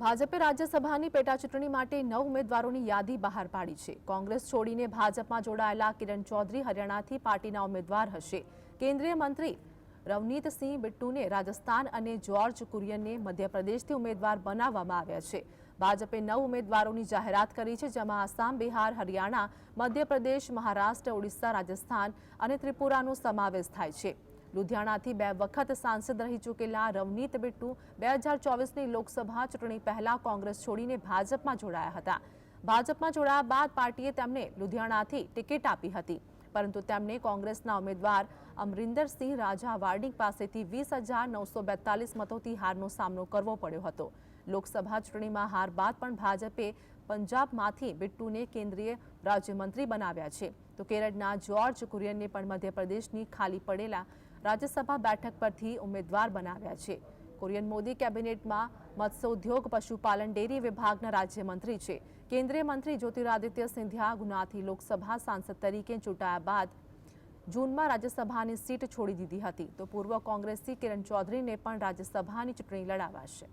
ભાજપે રાજ્યસભાની પેટાચૂંટણી માટે નવ ઉમેદવારોની યાદી બહાર પાડી છે. કોંગ્રેસ છોડીને ભાજપમાં જોડાયેલા કિરણ ચૌધરી હરિયાણાથી પાર્ટીના ઉમેદવાર હશે. કેન્દ્રીય મંત્રી રવનીતસિંહ બિટ્ટુને રાજસ્થાન અને જ્યોર્જ કુરિયનને મધ્યપ્રદેશથી ઉમેદવાર બનાવવામાં આવ્યા છે. ભાજપે નવ ઉમેદવારોની જાહેરાત કરી છે, જેમાં આસામ, બિહાર, હરિયાણા, મધ્યપ્રદેશ, મહારાષ્ટ્ર, ઓડિશા, રાજસ્થાન અને ત્રિપુરાનો સમાવેશ થાય છે. લુધિયાણાથી બે વખત સાંસદ રહી ચૂકેલા રવનીત બિટ્ટુ બે હજાર ચોવીસની લોકસભા ચૂંટણી પહેલા કોંગ્રેસ છોડીને ભાજપમાં જોડાયા હતા. ભાજપમાં જોડાયા બાદ પાર્ટીએ તેમને લુધિયાણાથી ટિકિટ આપી હતી. પરંતુ તેમને કોંગ્રેસના ઉમેદવાર અમરિન્દરસિંહ રાજા વાર્ડિંગ પાસેથી વીસ હજાર નવસો બેતાલીસ મતોથી હારનો સામનો કરવો પડ્યો હતો. લોકસભા ચૂંટણીમાં હાર બાદ પણ ભાજપે પંજાબમાંથી બિટ્ટુને કેન્દ્રીય રાજ્યમંત્રી બનાવ્યા છે. તો કેરળના જ્યોર્જ કુરિયનને પણ મધ્યપ્રદેશની ખાલી પડેલા રાજ્યસભા બેઠક પરથી ઉમેદવાર બનાવ્યા છે. કુરિયન મોદી કેબિનેટમાં મત્સ્યોદ્યોગ, પશુપાલન, ડેરી વિભાગના રાજ્યમંત્રી છે. કેન્દ્રીય મંત્રી જ્યોતિરાદિત્ય સિંધિયા ગુનાથી લોકસભા સાંસદ તરીકે ચૂંટાયા બાદ જૂનમાં રાજ્યસભાની સીટ છોડી દીધી હતી. તો પૂર્વ કોંગ્રેસી કિરણ ચૌધરીને પણ રાજ્યસભાની ચૂંટણી લડાવાશે.